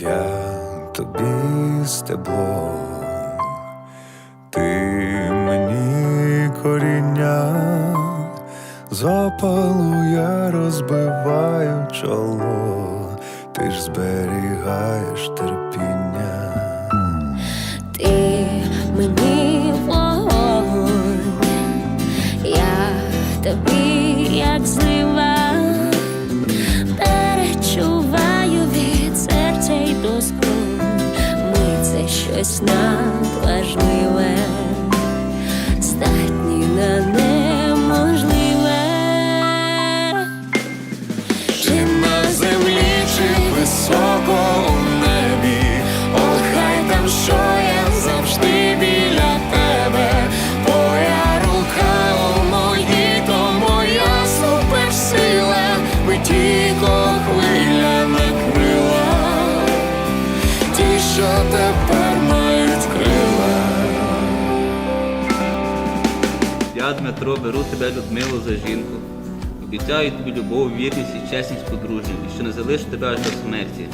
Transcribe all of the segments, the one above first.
Я тобі стебло, ти мені коріння, з опалу я розбиваю чоло, ти ж зберігаєш терпіння. Ти мені вогонь, я тобі як злива, щось надважливе, здатні на неможливе. Чи на землі, чи високо небі, О, хай там що завжди біля тебе, Твоя рука у моїй, то моя суперсила, Витіко хвиля накрила, що тепер Дмитро, беру тебе, Людмилу, за жінку. Обіцяю тобі любов, вірність і чесність подружню, і що не залишу тебе аж до смерті.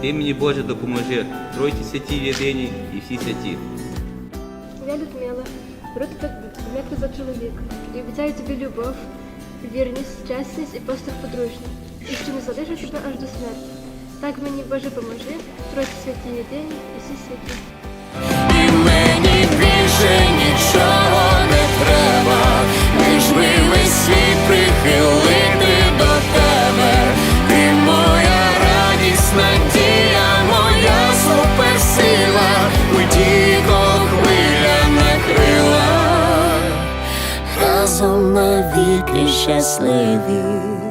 Ти мені, Боже, допоможи, тройці святі в єдині і всі святі. Я Людмила, беру тебе Дмитро за чоловіка і обіцяю тобі любов, вірність, чесність і поступ подружній, і що не залишу тебе аж до смерті. Так мені Боже поможи, трохи святі єдині і всі святі. Навіки щасливі.